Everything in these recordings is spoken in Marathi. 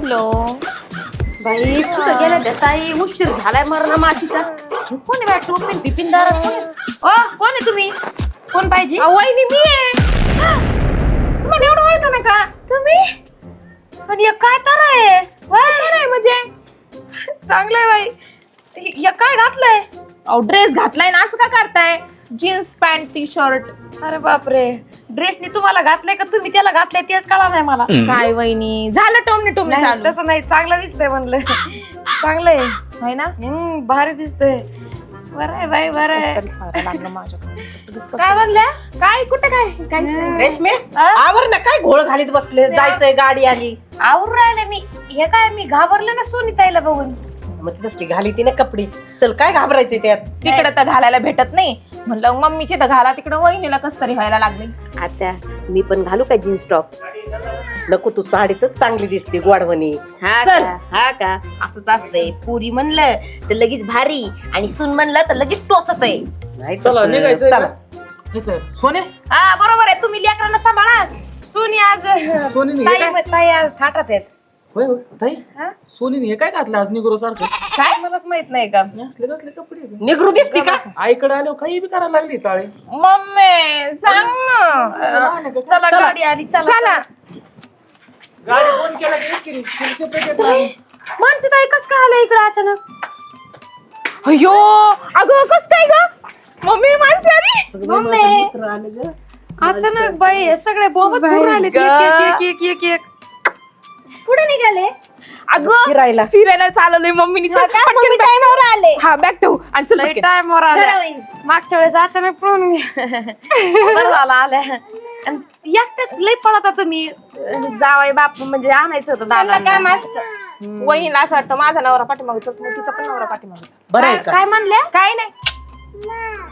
हॅलो बाई कुठं गेल्या त्या ताई? उशीर झालाय मरण माशीचा. हे कोण आहे बाई टोपी बिपिनदार कोण आहे? ओ कोण आहे तुम्ही? कोण पाहिजे? वहिनी मी आहे. तुम्हाला एवढं ओळखा ना का? तुम्ही? पण हे काय तर आहे? काय म्हणजे? चांगलंय बाई. हे काय घातलंय? अहो ड्रेस घातलाय ना असं का करताय? जीन्स पॅन्ट टी शर्ट अरे बापरे. ड्रेसनी तुम्हाला घातलंय का? तुम्ही त्याला घातलंय तेच कळा नाही मला. काय वहिनी? झालं टोमने टोमने नाही, चालू. तसं नाही. चांगलं दिसतंय म्हणलं. चांगलंय. आहे ना? हम्म भारी दिसतंय. बरं आहे बाई बरं आहे. तरीच लागलं काय म्हणल्या? काय कुठं काय? काय रेशमे आ? आवर ना. काय घोळ घालीत बसले? जायचंय गाडी आली. आवरून राहिले मी. हे काय मी घाबरले ना सोनी ताईला बघून? मग ती तसली घाली ती ना कपडे. चल काय घाबरायचंय त्यात? तिकडे तर घालायला भेटत नाही. म्हणलं मम्मीचे तर घाला तिकडे वहिनीला कस तरी व्हायला लागले. आता मी पण घालू का जीन्स टॉप? नको तू साडीतच चांगली दिसते गोडवणी. हा चल. का हा का? असंच असतंय. पुरी म्हणलं तर लगेच भारी. आणि सून म्हणलं तर लगेच टोचत आहे नाही चला तसं. निघायचंय चला. का? इथं. सोने? हा बरोबर आहे. तुम्ही लेकरांना सांभाळा. सोनी आज सोनीने हे ताई काय? ताई आज थाटात आहेत. होय होय. ताई हा? सोनीने हे काय घातलं आज निग्रो सारखं? काय मलाच माहीत नाही का? असले कसले कपडे आहेत? निगरू दिसती का? आईकडे आलो काही बी करायला लागली चाळे. मम्मी सांग ना. चला गाडी आली चला गाडी फोन केला की एक. माणसं ताई कस काय आलं इकडे अचानक? अयो अगं कस काय ग? मम्मी माणसे आली? मम्मी. अचानक बाई हे सगळे बाई भरून आले. एक एक एक एक. पुढे निघाले. अगं फिरायला. फिरायला चालवलंय मम्मीनी चल, पटकन bag- आले. हा बॅग ठेवू. आणि चल पटकन. टाइम वर आल्या. मागच्या वेळेस अचानक पळून गे- बरं झालं आल्या. आणि एकटेच लई पळता तुम्ही जावाय बाप म्हणजे आणायचं होतं दादा वहिनीला असं वाटतं माझा नवरा पाठीमागे चल तिचा पण नवरा पाठीमागे बरं आहे काय का? काय म्हणल्या? काय नाही.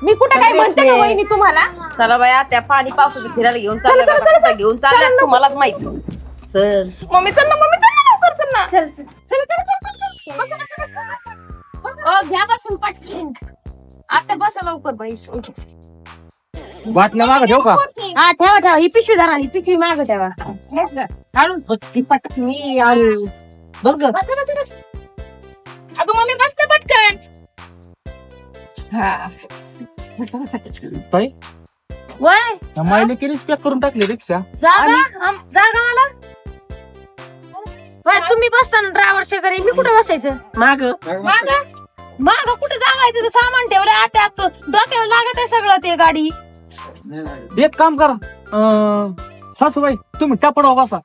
मी कुठं काय म्हणते का वहिनी तुम्हाला? चला बाया त्या पाणी पावसाचं फिरायला घेऊन चालल्या चला, बाबा. चला, कुठं घेऊन चालल्या तुम्हालाच माहीत. चल. मम्मी चल ना मम्मी चल ना लवकर चल ना. चल ओ घ्या बसून पटकन आता बसा लवकर बाई बातम्या मागं ठेव का? हा ठेवा ठेवा. ही पिशवी धरा ही पिशवी माग ठेवा. काढून मी आणि. बस ग. बस बस बस. अगं मम्मी बस ना पटकन. ताई वय. मायने केलीच पॅक करून टाकली रिक्षा. जागा? आम- जागा मला तुम्ही बसता ड्रायव्हर शेजारी. मी कुठे बसायचं? माग. माग? माग कुठे जागा आहे तिथं सामान ठेवलं आता आत डोक्याला लागत आहे सगळं ते गाडी. एक काम करा. अं, सासूबाई तुम्ही टापडवा बसा.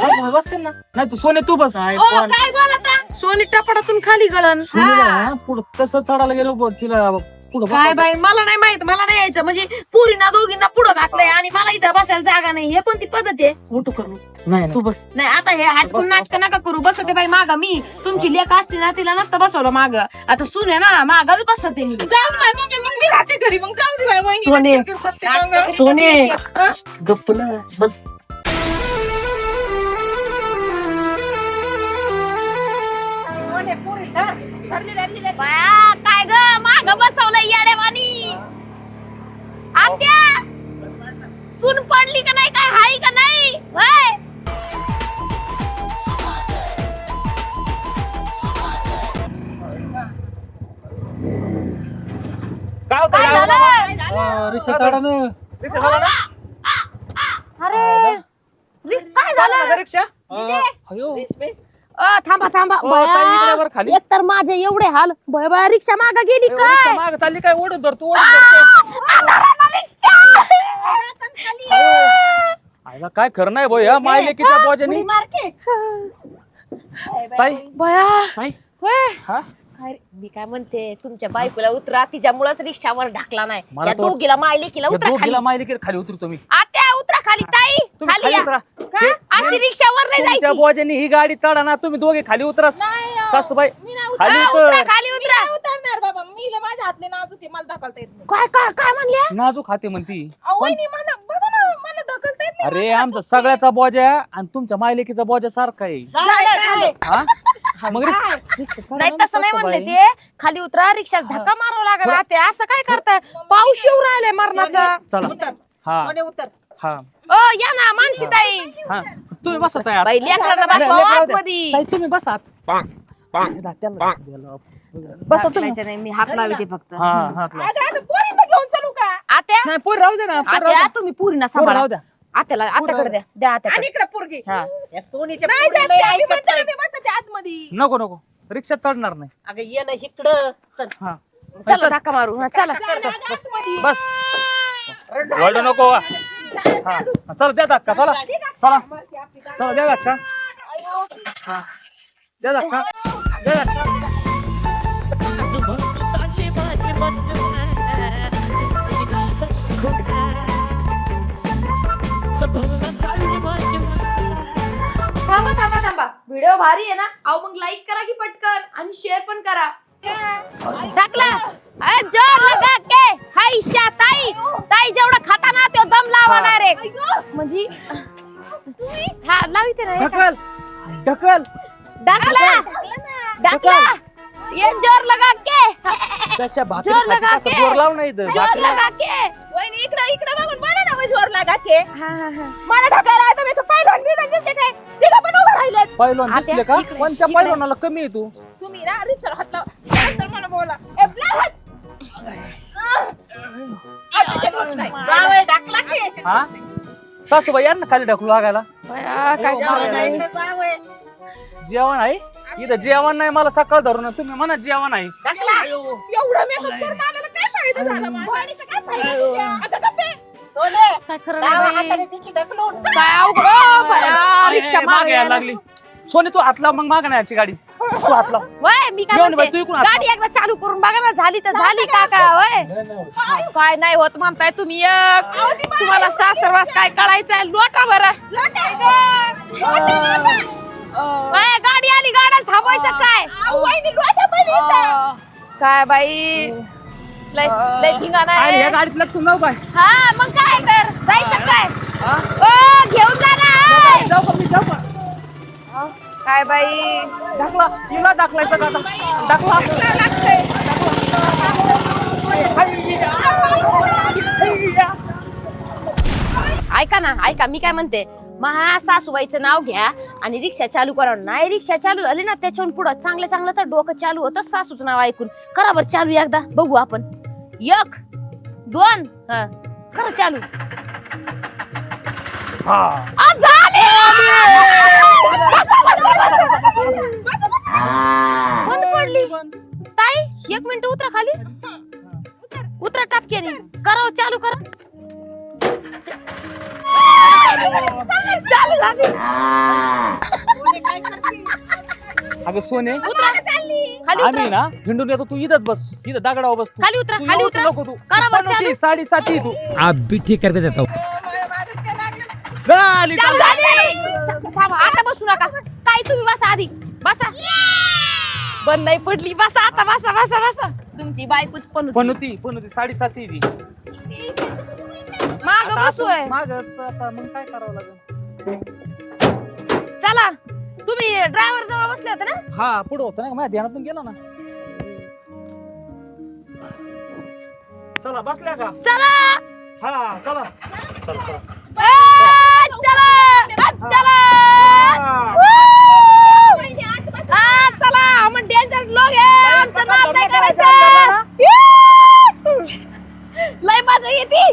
सासूबाई बसते ना? नाही तू सोने तू बस. ओ काय बोलता? सोनी टपाटातून खाली गळण. पुढं तसं चढायला गेलो गो, तिला पुढं काय. बाई मला नाही माहीत मला नाही यायचं. म्हणजे पुरीना दोघींना पुढं घातलंय आणि मला इथं बसायला जागा नाही. हे कोणती पद्धत आहे? मोठू करू नाही नाही. तू बस. नाही आता हे हटकून नाटक नका करू. बसते बाई माग मी. तुमची लेख असती ना तिला नसतं बसवलं माग. आता सून आहे ना मागच बसते मी. जाऊ ना मम्मी मग मी राहते घरी. मग जाऊ दे बाई वहिनी सोने. सोने. गप्प ना. बस. बाया, काय ग? माग बसवलंय येडेवानी आत्या सून पडली का नाही काय हाय का नाही? होय. काय? झालं? रिक्षा काढा ना रिक्षा काढा ना अरे रि- काय झालं? रिक्षा? अयो. अ, थांबा थांबा. ओ, ताई, इकडे वर खाली. एक तर माझे एवढे हाल. भय बाया रिक्षा माग गेली काय? मागं चालली काय? ओढून धर तू ओढून धर आयला काय खरं नाही भाऊ या मायलेकीच्या बोजानी. ताई. ताई. हा? काय रे, मी काय म्हणते तुमच्या बायकोला उतरा. तिच्यामुळेच रिक्षावर ढाकला नाही. मला तो- दोघीला मायलेकीला या उतरा खाली. दोघीला मायलेकीला खाली उतरतो मी. आत्या उतरा खाली ताई. तुम्ही खाली खाली या. उतरा. का? अशी रिक्षावर नाही तुमच्या जायची. बोजानी ही गाडी चढा ना तुम्ही दोघे खाली उतरा. सासूबाई खाली हा, उतर. उतरा खाली उतरा. उतरणार बाबा. मी लय माझ्या हातले नाजूक आहे मला ढकलता येत नाही. काय काय काय म्हणल्या? नाजूक खाते म्हणती. अहो, वहिनी मला बघा ना मला ढकलता येत नाही अरे आमचा सगळ्याचा बोजा आणि तुमच्या मायलेकीचा बोजा सारखा आहे. झालं, झालं. हा? मग रि- रिक्षा चढा नाही तसं नाही म्हणले. ते. खाली उतरा रिक्षा धक्का मारावा लागेल. आत्या असं काय करताय? पाऊस येऊ राहिलाय मरणाचा. चला. हा. सोने उतर. हा. ओ या ना मानसी ताई. हा. तुम्ही बसा तयार. बाई लेकरांना नाही, बसवा लेकरं द्या. आतमध्ये. ताई, तुम्ही बसा. त्यांना द्यायला. बसा तुम्ही. हाकलायचं नाही मी हात लावते फक्त. हा हा अगं, आता पोरीला घेऊन चालू का आत्या? नाही पोरी राहू दे ना पोरी राहू आत्या. तुम्ही पुरीना पोरी सांभाळा. राहू द्या. आत्याला आत्याकडे द्या. द्या आणि आत्याकडे. इकडे पोरगी. हा. या सोनीच्या नाही पोरीला जात, आम्ही ऐकत म्हणतो ना, नाही. मी बसते आतमध्ये. नको नको. रिक्षात चढणार नाही. अगं ये ना इकडं. चल. हा. चला धक्का मारू. हा चला. बस. रडू नको. वा. हा. चला द्या धक्का. चला. चला चला. द्या धक्का. हा. द्या धक्का. द्या धक्का. थांबा थांबा थांबा. व्हिडिओ भारी आहे ना? अहो मग लाईक करा की पटकन आणि शेअर पण करा. टाकला. अरे जोर लगा के. हाय शा ताई ताई जेवढं खाता ना तो दम लावा डायरेक्ट म्हणजे हा लाविते ना ढकल. ढकल. डाकला डाकला ये जोर लगा के. तशा जोर लगा के. जोर लाव नाही इथं. जोर लगा के. वहिनी इकडं इकडं बघून जोर लागा के हा हा हा मला ढकायला आहे दिसते काय तिघं पण उभं राहिलेत पहिलवान आत्या, दिसले का इकडे, पण त्या इकडे. पहिलवानाला कमी आहे तू तुम्ही ना रिक्षाला हात लावा नंतर मला बोला ए, ब्लॅक हात. आताच्या गोष्ट आहे. जावई ढकला की. हा सासूबाई यांना खाली ढकलू लागायला बया, काय खरं नाही. जावई. जेवण आहे इथं जेवण नाही मला सकाळ धरून तुम्ही म्हणा जेवण आहे ढकला. एवढं मेकअप करून आलेला काय फायदा झाला माझा? वाणीचा काय फायदा? आता गप्पे. सोने. काय खरं डावा नाही बाई. हाताने तिची ढकलून. काय अवघड ओ, बया, रिक्षा ए, मागे मागे यायला लागली. सोने तू हातला मग माग याची गाडी. तू हातला वय मी काय घेऊन बाई, म्हणते? तू इकडून हात गाडी एकदा चालू करून बघा ना झाली तर झाली काका वय. काय नाही होत म्हणताय तुम्ही एक. तुम्हाला सासरवास काय कळायचंय? लोटा बरं. वय, गाडी आली गाड्याला थांबायचं काय? अहो, वहिनी लोटा पण इथं. काय बाई? लय लय धिंगाणा आहे. या गाडीत लटकून जाऊ काय हा मग काय तर? जायचं काय? ओ घेऊन जा ना. जाऊ का मी जाऊ का काय बाई? ढकला हिला ढकलायचं का आता? ढकला. ऐका ना ऐका मी काय म्हणते? महा सासूबाईचं नाव घ्या आणि रिक्षा चालू करा. नाही रिक्षा चालू झाली ना त्याच्याहून पुढं चांगलं चांगलं तर डोकं चालू होतं सासूचं नाव ऐकून. करा बरं चालू एकदा बघू आपण. एक दोन हा. करा चालू. हा. आ, झाले! बसा, बसा, बसा. बंद पडली. ताई एक मिनिट उतरा खाली. उतरा टापक्याने. करा चालू करा. च- चालू झाली. अगं सोने. उतरा. खाली. आम्ही उतरा. ना हिंडून येतो तू इथंच बस. इथं दगडावर बस तू. खाली उतरा तू खाली येऊच उतरा. नको तू. करा बरं चालू. होती, साडेसाती तू. आप भी ठीक करके देता हूँ झाली, चालू. झाली. झाली थांबा आता बसू नका. ताई तुम्ही बसा आधी. बसा. बंद नाही पडली. बसा आता बसा बसा बसा. तुमची बायकोच पण पण होती पण होती साडेसाती ती माग आता बसू आहे आपण मागच आता मग काय करावं लागेल? चला. तुम्ही ड्रायव्हर जवळ बसले होते ना? हा पुढे होतं ना माझ्या ध्यानातून गेला ना. चला बसल्या का? चला! हा चला. चला चला. ए, चला! आ, चला! चला आपण डेंजर लोक आहे. आमचं नाद नाही करायचं. Woo! लय मजा येते.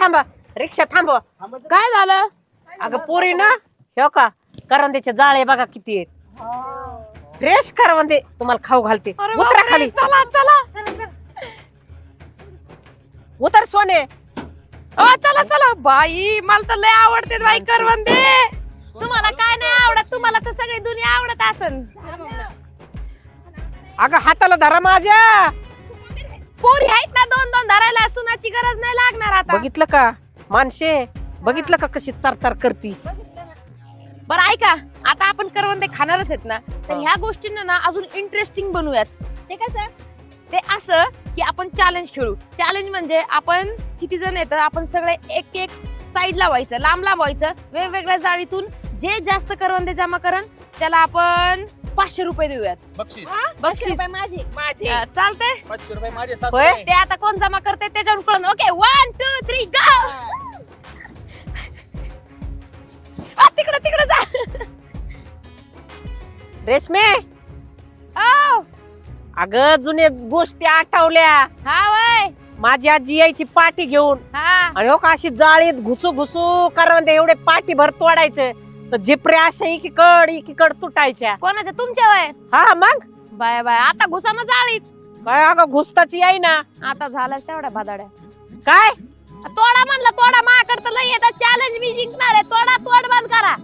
थांबा थांबा रिक्षा थांबवा. काय झालं? अगं पोरी ना हो का करंदीचे जाळे बघा किती आहेत. फ्रेश करवंदे तुम्हाला खाऊ घालते. अरे उतरा बापरे, खाली. चला चला. उतर सोने. अ, चला चला. बाई मला तर लय आवडते बाई करवंदे. तुम्हाला काय नाही आवडत? तुम्हाला तर सगळी दुनिया आवडत असन. अगं हाताला धरा माझ्या. पोरी आहेत ना दोन दोन धरायला सुनाची गरज नाही लागणार आता. बघितलं का? माणसे बघितलं का कशी चरचर करती? बरं ऐका आता आपण करवंदे खाणारच आहेत ना. तर ह्या गोष्टींना ना अजून इंटरेस्टिंग बनवूयात. ते कसं ते असं की आपण चॅलेंज खेळू. चॅलेंज म्हणजे आपण किती जण येतं आपण सगळे एक एक साईड लावायचं लांब लांब व्हायचं वेगवेगळ्या जाळीतून जे जास्त करवंदे जमा करण त्याला आपण पाचशे रुपये देऊयात. बक्षीस. बक्षीस. माझे. माझे. अं, चालतंय? पाचशे रुपये माझे होय? ते आता कोण जमा करते त्याच्यावर कळून. Okay one two three go तिकडे तिकडे जा. रेशमे! औ, अगं जुने गोष्टी आठवल्या. हा वय. माझी आजी यायची पाठी घेऊन. हा. आणि हो का अशी जाळीत घुसू घुसू कारण एवढे पाठी भर तोडायचे. तर झिपऱ्या अशा एकीकड एकीकड तुटायच्या. कोणाच्या तुमच्या वय हा मग? बाय बाय आता घुसाना जाळीत. काय अगं घुसताची याय ना. आता झालं तेवढ्या भादाड्या. काय? तोडा म्हणलं तोडा. माझ्याकडे तर लय येतात. चॅलेंज मी जिंकणार आहे. तोडा तोड बंद करा.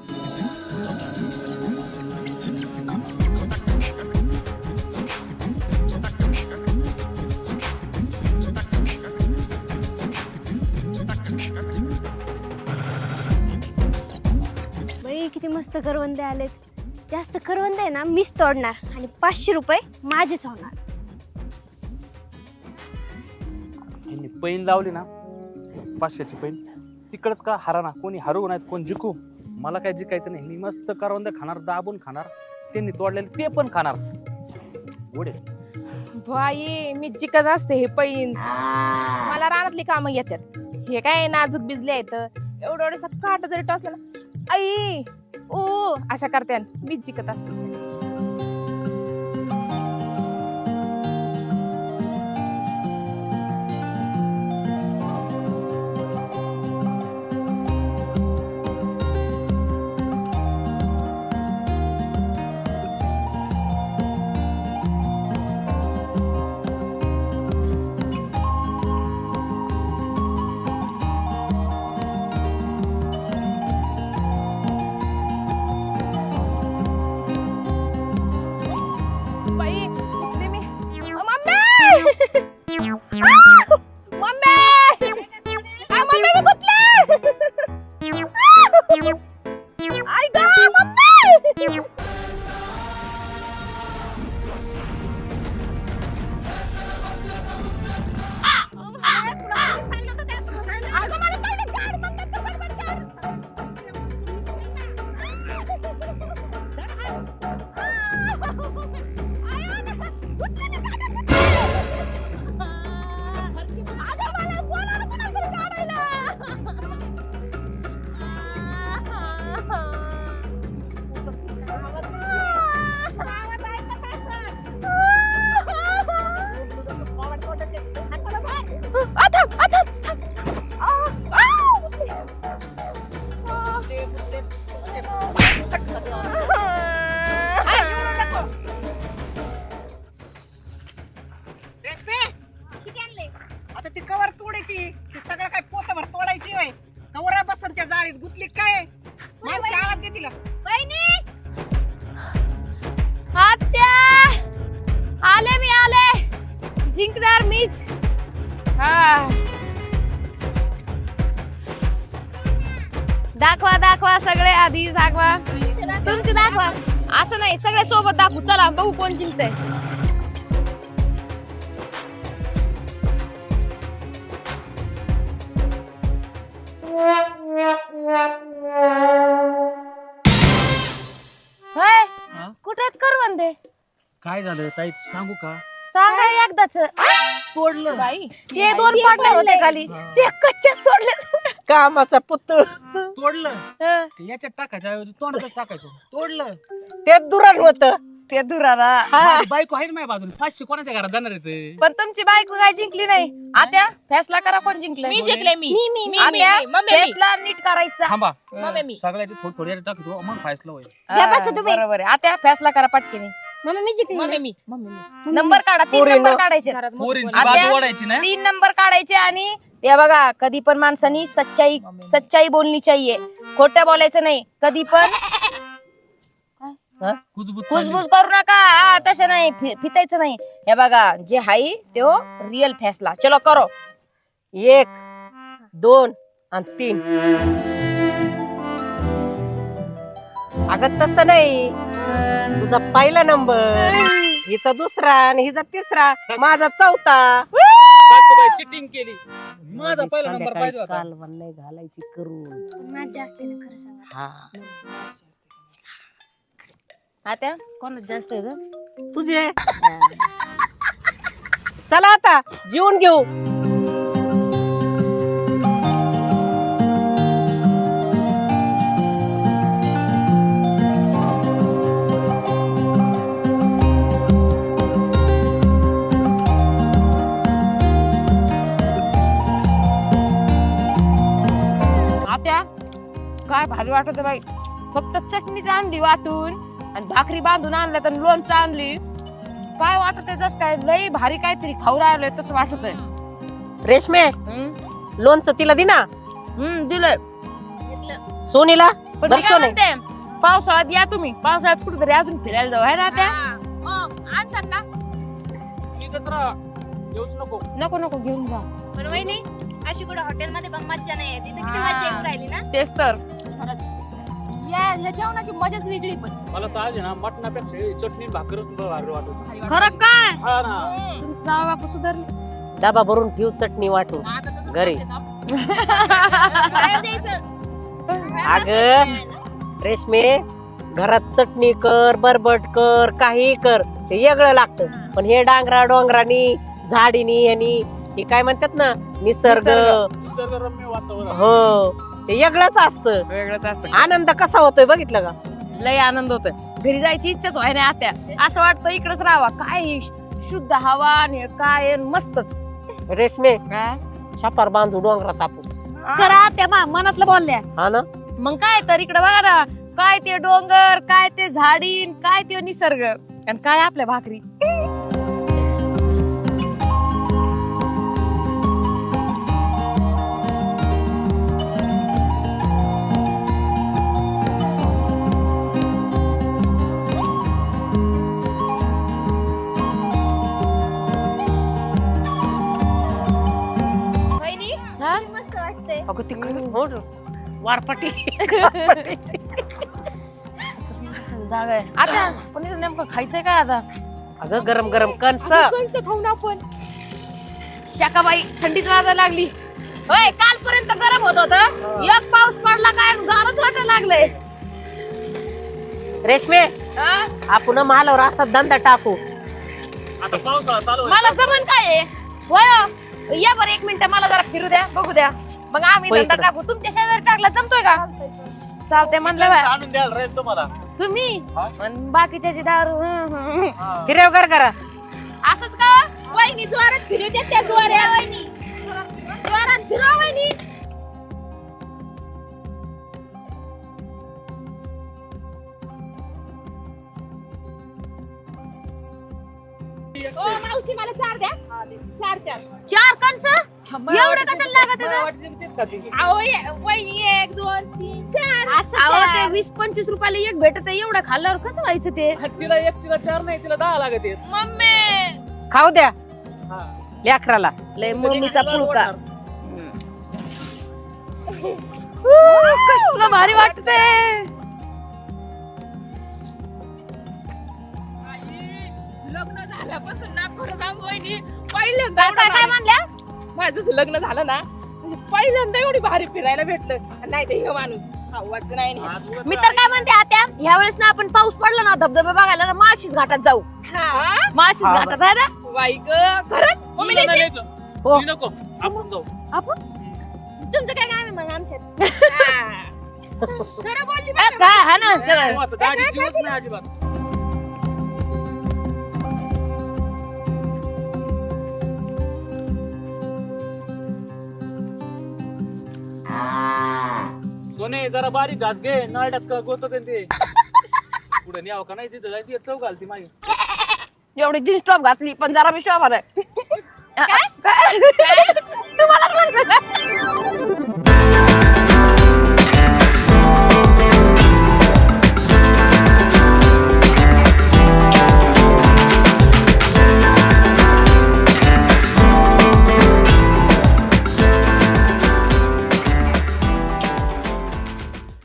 बाई किती मस्त करवंदे आलेत. जास्त करवंदे आहे ना मीच तोडणार आणि पाचशे रुपये माझेच होणार. यांनी पैन लावली ना पाचशेची पैन तिकडच का हरा ना कोणी हरवू नाहीत कोण जिंकू? मला काय जिंकायचं नाही मी मस्त करवंद खाणार दाबून खाणार त्यांनी तोडलेले ते पण खाणार. ओढे बाई मी जिकत असते हे पैन. मला रानातली कामं येतात. हे काय नाजूक बिजले आहेत. एवढं एवढं काट जरी टोचला ना आई ओ अशा करते मी जिकत असते. 내, 제, 딱 가져왔어. असं नाही सगळे सोबत दाखवू. चला बघू कोण जिंकतंय. हा? कुठे करवंदे काय झालं ताई सांगू का? सांगा एकदाच. तोडलं. बाई ते दोन पार्टनर होते खाली. ते कच्चे तोडले. कामाचा पुतळ. तोडलं. याच्यात टाकायचं ऐवजी तोंडातच टाकायचं. तोडलं. ते दुरण होत. ते दुरारा. माझी बायको आहे ना माझ्या बाजूला. पाचशे कोणाच्या घरात जाणार आहे ते? पण तुमची बायको काय जिंकली नाही? आता फैसला करा कोण जिंकलं मी जिंकले मी. मी मी मी आत्या, मी. मम्मी मी. फैसला नीट करायचा. थांबा. मम्मी मी. सगळ्याची थोडी थोडी टाकतो मग फायसला होईल. द्या बसा तुम्ही. बरोबर आहे. आता फैसला करा पटकेने. मम्मी मी जिंकली. मम्मी. मी. मम्मी मी. नंबर काढा तीन पोरींनो. नंबर काढायचे. पोरींची आत्या? ओढायची ना? तीन नंबर काढायचे आणि ते बघा कधी पण माणसानी सच्चाई सच्चाई बोलणी चाहिए खोटं बोलायचं नाही. कधी पण कुजबूज कुजबुज करू नका. हा, तसं नाही. फि- फितायचं नाही. हे बघा जे हाय तो रिअल फैसला चलो करो. एक दोन आणि तीन. अगं तसं नाही. तुझा पहिला नंबर हिचा दुसरा आणि हिचा तिसरा माझा चौथा. सासूबाई चिटिंग केली. माझा पहिला नंबर पाहिजे होता. कालवण नाही घालायची करून. माझं जास्त आहे ना खरं सांगा. हा. आता कोण जास्त तुझे चला आता जेवून घेऊ. आत्या काय भारी वाटत बाई. फक्त चटणीच आणली वाटून आणि भाकरी बांधून आणल्या तर लोणचं आणली. काय वाटत जस काय लई भारी काहीतरी खाऊ राहिलोय तसं वाटत रेशमे हम्म. लोणचं तिला दे ना हम्म, दिलंय. सोनीला? पण बरं मी काय सोने. म्हणते पावसाळ्यात या तुम्ही. पावसाळ्यात कुठेतरी अजून फिरायला जाऊ आहे ना त्या आणतात ना. इथंच राहा. येऊच नको. नको नको घेऊन जा. पण वहिनी अशी कुठं हॉटेलमध्ये पण मज्जा नाही येत. किती मज्जा येऊ राहिली ना? तेच तर. या ह्या जेवणाची मजाच वेगळी पण. मला तर आज आहे ना मटणापेक्षा ही चटणी भाकरच तुला भारी वाटत भारी वाटतं. खरं काय? हा ना. तुमचं जावं बापू सुधारले. डबा भरून ठेव चटणी वाटून. आता तसंच घरी. करतात आपण. बाहेर द्यायचं. अगं रेशमे घरात चटणी कर बरबट कर काही कर. ते वेगळं लागतं. पण हे डांगरा डोंगरानी झाडीनी यांनी हे काय म्हणतात ना निसर्ग. निसर्ग. निसर्गरम्य वातावरण. हो ते वेगळंच असतं. वेगळंच असतं. आनंद कसा होतोय बघितलं का? लय आनंद होतोय. घरी जायची इच्छाच व्हाय नाही आत्या. असं वाटतं इकडेच राहावा. काय हे शुद्ध हवा आणि हे काय आणि मस्तच. रेशमे काय छापार बांधू डोंगरात आपण करा आत्या मा मनातलं बोलल्या हा ना? मग काय तर इकडे बघा ना काय ते डोंगर काय ते झाडीन काय ते निसर्ग. आणि काय आपल्या भाकरी. अगं ती खरं हो. वारपटी जागा आहे आता पण इथं नेमकं खायचंय काय आता अगं गरम गरम कणस कंस खाऊ ना आपण शाकाबाई थंडीच वाजायला लागली होय कालपर्यंत गरम होत होत एक पाऊस पडला काय गारच वाटायला लागलंय रेशमे हा? आपण मालावर असा धंदा टाकू आता आहे. मला जमन काय आहे होय. या बरं एक मिनिट मला जरा फिरू द्या बघू द्या मग आम्ही धंदा इकडं. टाकू. तुमच्या शेजारी टाकला जमतोय का? चालतंय म्हणलं बाय. आणून द्यायला राहील तुम्हाला. तुम्ही? हा? पण बाकीच्या दारू हं, हं, हं. हा. हिरव कर करा. असंच का? वहिनी जोरात फिरू द्या त्या जोरात जोरात फिरवा वहिनी. ओ मावशी मला चार द्या. चार. चार? एवढं कशाला लागत मला आहे वाटतं तेच खाते. अहो ये- वहिनी एक दोन तीन चार. अहो ते वीस पंचवीस रुपयाला एक भेटत आहे एवढं खाल्ल्यावर कसं व्हायचं ते? तिला एक तिला चार नाही तिला दहा लागत आहेत. मम्मी! खाऊ द्या. हा. लेकराला. लय मम्मीचा पुळका. कसलं भारी वाटतंय. लग्न झाल्यापासून ना खरं सांगू वहिनी. पहिल्यांदा काय एवढं काय काय भारी- म्हणल्या? माझं जसं लग्न झालं ना म्हणजे पहिल्यांदा एवढी भारी फिरायला भेटलं. नाही ते हे माणूस नाही मी तर काय म्हणते आत्या ह्या वेळेस ना आपण पाऊस पडला ना धबधबे बघायला ना माळशीच घाटात जाऊ. हा? माळशीच हा, घाटात आहे ना? बाई ग खरंच मम्मी नेशील? हो. मी नको आपण जाऊ. आपण? तुमचं काय काय मग आमच्यात? हा. खरं बोलली बरं का? काय हा ना सगळं. तू आता गाडी दिवस नाही अजिबात. सोने जरा बारीक घास घे नळड्यात का गोत ते? पुढे न्यावं का नाही तिथं जायची चौ घालती माझी एवढी जीन्स टॉप घातली पण जरा मी शोभा नाही. काय?